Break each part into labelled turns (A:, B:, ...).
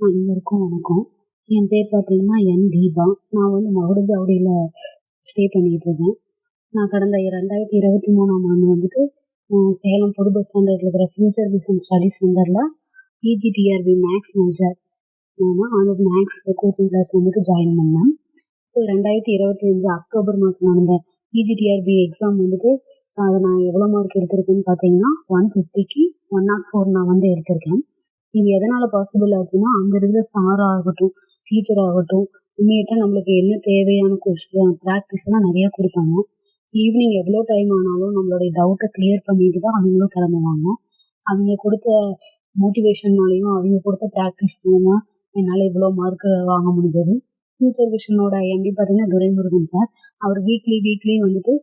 A: அனைவருக்கும் வணக்கம். என் பேர் பார்த்தீங்கன்னா என் தீபா. நான் வந்து மகுடஞ்சாவடியில் ஸ்டே பண்ணிகிட்டு இருக்கேன். நான் கடந்த ரெண்டாயிரத்தி இருபத்தி மூணாம் ஆண்டு வந்துட்டு சேலம் புது பஸ் ஸ்டாண்டர்டில் இருக்கிற ஃபியூச்சர் விசன் ஸ்டடிஸ் சென்டரில் பிஜிடிஆர்பி மேக்ஸ் மேஜர் நான் அந்த மேக்ஸ் கோச்சிங் கிளாஸ் வந்துட்டு ஜாயின் பண்ணேன். இப்போ ரெண்டாயிரத்தி இருபத்தி அஞ்சு அக்டோபர் மாதம் நடந்த பிஜிடிஆர்பி எக்ஸாம் வந்துட்டு அதை நான் எவ்வளோ மார்க் எடுத்திருக்கேன்னு பார்த்தீங்கன்னா ஒன் ஃபிஃப்டிக்கு ஒன் நாட் ஃபோர் நான் வந்து எடுத்திருக்கேன். இது எதனால் பாசிபிள் ஆச்சுன்னா அங்க இருக்கிற சார் ஆகட்டும் டீச்சர் ஆகட்டும் இமீடியட்டாக நம்மளுக்கு என்ன தேவையான கொஸ்டின் ப்ராக்டிஸ் எல்லாம் நிறைய கொடுப்பாங்க. ஈவினிங் எவ்வளோ டைம் ஆனாலும் நம்மளுடைய டவுட்டை கிளியர் பண்ணிட்டு தான் அவங்களும் கிளம்புவாங்க. அவங்க கொடுத்த மோட்டிவேஷன்னாலையும் அவங்க கொடுத்த ப்ராக்டிஸ் மூலமாக என்னால் இவ்வளோ மார்க் வாங்க முடிஞ்சது. ஃபியூச்சர் விஷனோட எம்டி பார்த்தீங்கன்னா துரைமுருகன் சார் அவர் வீக்லி வீக்லி வந்துட்டு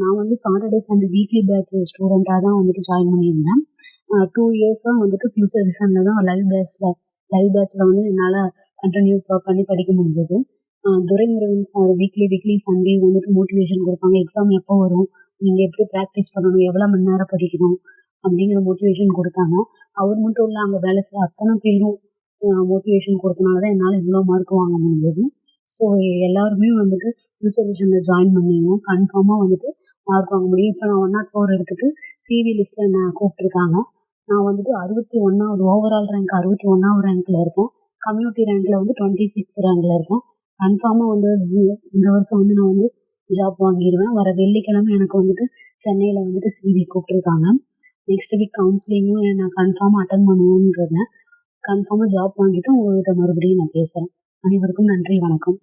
A: நான் வந்து சாட்டர்டே சண்டே வீக்லி பேட்ச் ஸ்டூடெண்ட்டாக தான் வந்துட்டு ஜாயின் பண்ணியிருந்தேன். டூ இயர்ஸாக வந்துட்டு ஃபியூச்சர் விஷனில் தான் லைவ் பேட்ச்சில் லைவ் பேட்ச்சில் வந்து என்னால் கண்டினியூ பண்ணி படிக்க முடிஞ்சது. Duraimurugan sir weekly weekly Sunday வந்துட்டு மோட்டிவேஷன் கொடுப்பாங்க. எக்ஸாம் எப்போ வரும்? நீங்கள் எப்படி ப்ராக்டிஸ் பண்ணணும்? எவ்வளோ மணி நேரம் படிக்கணும்? அப்படிங்கிற மோட்டிவேஷன் கொடுத்தாங்க. அவர் மட்டும் இல்லை அங்கே வேலை செய்ய அத்தனை பேரும் மோட்டிவேஷன் கொடுத்தனால தான் என்னால் இவ்வளோ மார்க் வாங்க முடிஞ்சது. ஸோ எல்லாருமே வந்துட்டு ஃபியூச்சர் விஷனில் ஜாயின் பண்ணிடணும் கன்ஃபார்மாக வந்துட்டு மார்க் வாங்க முடியும். இப்போ நான் ஒன் நாட் ஃபோர் எடுத்துட்டு சிவி லிஸ்ட்டில் என்ன கூப்பிட்ருக்காங்க நான் வந்துட்டு அறுபத்தி ஒன்றாவது ஓவரால் ரேங்க் அறுபத்தி ஒன்றாவது ரேங்க்கில் இருக்கேன். கம்யூனிட்டி ரேங்க்கில் வந்து டுவெண்ட்டி சிக்ஸ் ரேங்க்கில் இருக்கேன். கன்ஃபார்மாக வந்து இந்த- வருஷம் வந்து நான் வந்து ஜாப் வாங்கிடுவேன். வர வெள்ளிக்கிழமை எனக்கு வந்துட்டு சென்னையில் வந்துட்டு சிவி கூப்பிட்ருக்காங்க நெக்ஸ்ட் வீக் கவுன்சிலிங்கும் நான் கன்ஃபார்மாக அட்டன் பண்ணுவேன்றத கன்ஃபார்மாக ஜாப் வாங்கிட்டு உங்கள்கிட்ட மறுபடியும் நான் பேசுகிறேன் அனைவருக்கும் நன்றி வணக்கம்.